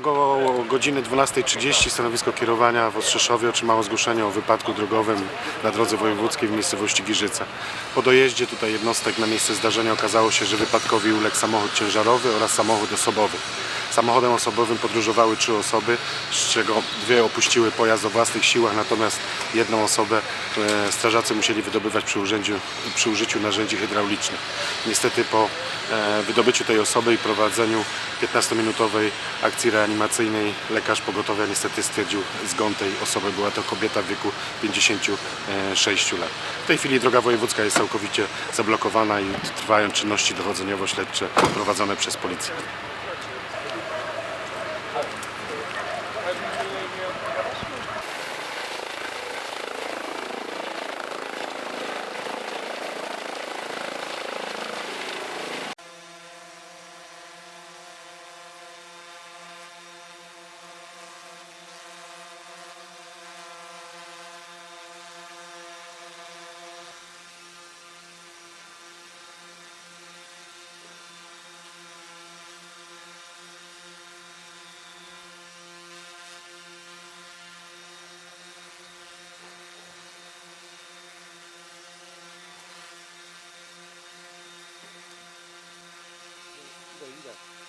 Około godziny 12.30 stanowisko kierowania w Ostrzeszowie otrzymało zgłoszenie o wypadku drogowym na drodze wojewódzkiej w miejscowości Giżyca. Po dojeździe tutaj jednostek na miejsce zdarzenia okazało się, że wypadkowi uległ samochód ciężarowy oraz samochód osobowy. Samochodem osobowym podróżowały trzy osoby, z czego dwie opuściły pojazd o własnych siłach, natomiast jedną osobę e, strażacy musieli wydobywać przy, urzędziu, przy użyciu narzędzi hydraulicznych. Niestety po e, wydobyciu tej osoby i prowadzeniu 15-minutowej akcji reanimacyjnej lekarz pogotowia niestety stwierdził zgon tej osoby. Była to kobieta w wieku 56 lat. W tej chwili droga wojewódzka jest całkowicie zablokowana i trwają czynności dochodzeniowo-śledcze prowadzone przez policję. Yeah.